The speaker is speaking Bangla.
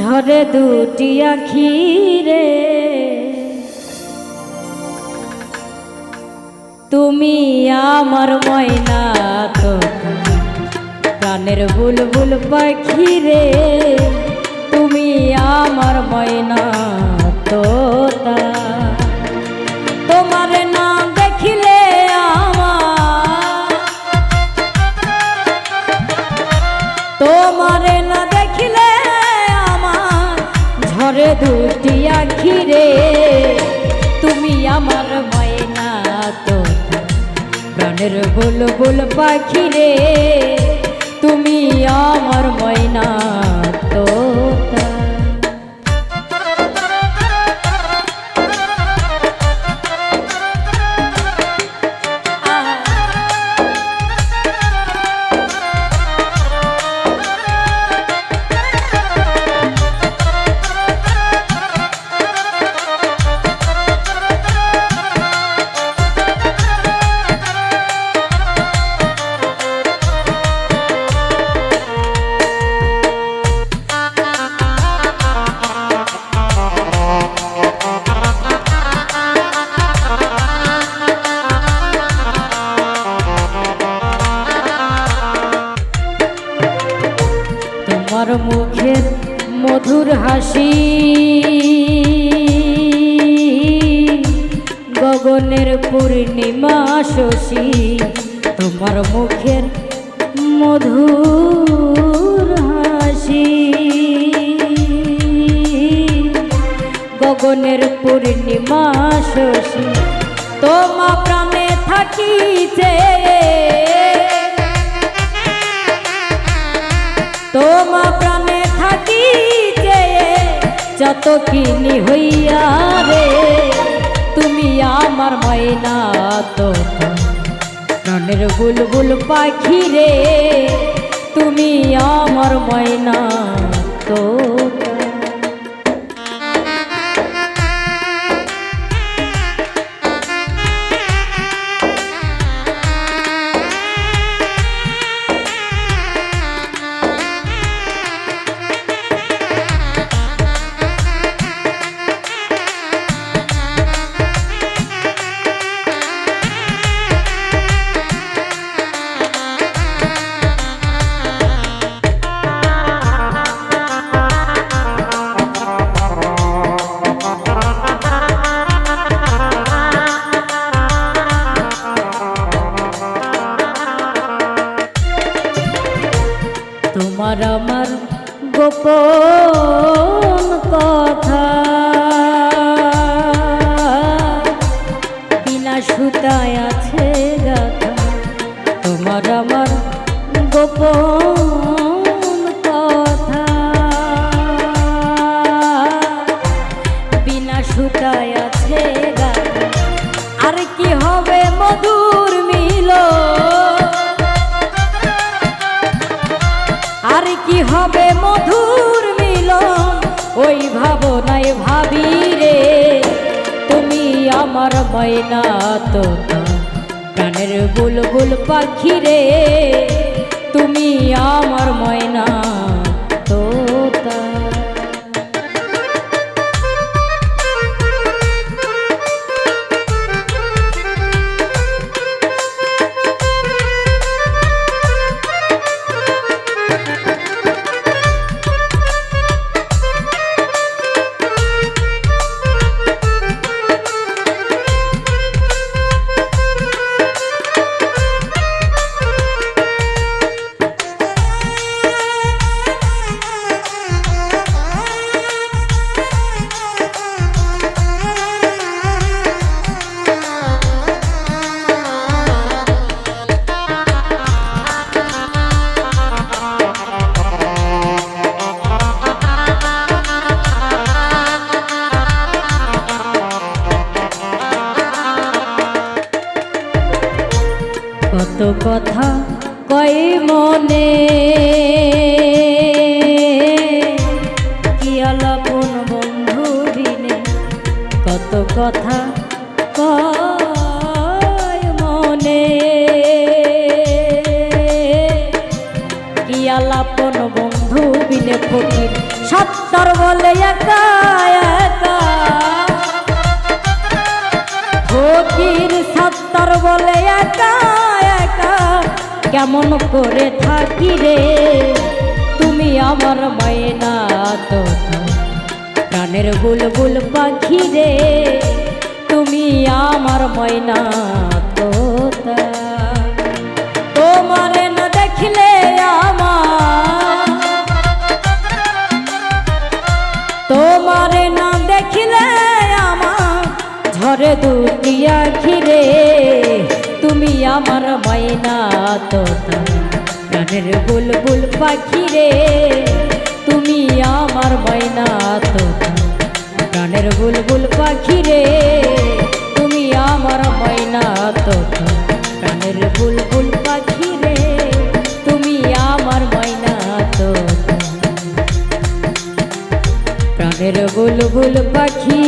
ঝরে দুটি আখি রে। তুমি আমার ময়না তো প্রাণের বুলবুল পাখি রে। তুমি আমার ময়না তোতা। প্রাণের বুল পাখি রে তুমি আমার ময়না তোতা গগনের পূর্ণিমা শশী, তোমার মুখের মধুর হাসি। গগনের পূর্ণিমা শশী, তোমা প্রাণে থাকিছে। তোমা প্রাণে থাকি যে যত কিনি হইয়া রে। তুমি আমার ময়না তো প্রাণের বুলবুল পাখি রে তুমি আমার ময়না তো তোমার আমার গোপন কথা। বিনা সুতায় আছে গাথা, তোমার আমার গোপন কথা। বিনা সুতায় আছে গাথা, আর কি হবে? ভাবি রে তুমি আমার ময়না তো প্রাণের বুলবুল পাখি রে তুমি আমার ময়না আলাপন বন্ধু বিনে ফকির। সত্তর বলে একা ফকির সত্তর বলে একা কেমন করে থাকি রে? তুমি আমার মায়না তো প্রাণের বুলবুল পাখি রে। তুমি আমার ময়না ঝরে দুটি আখিরে তুমি আমার মাইনা তোতা। প্রাণের বুলবুল পাখি রে, তুমি আমার মায়না তোতা। প্রাণের বুলবুল পাখি রে, তুমি আমার মায়না তোতা। প্রাণের বুলবুল পাখি রে, তুমি আমার মায়না তোতা। প্রাণের বুলবুল পাখি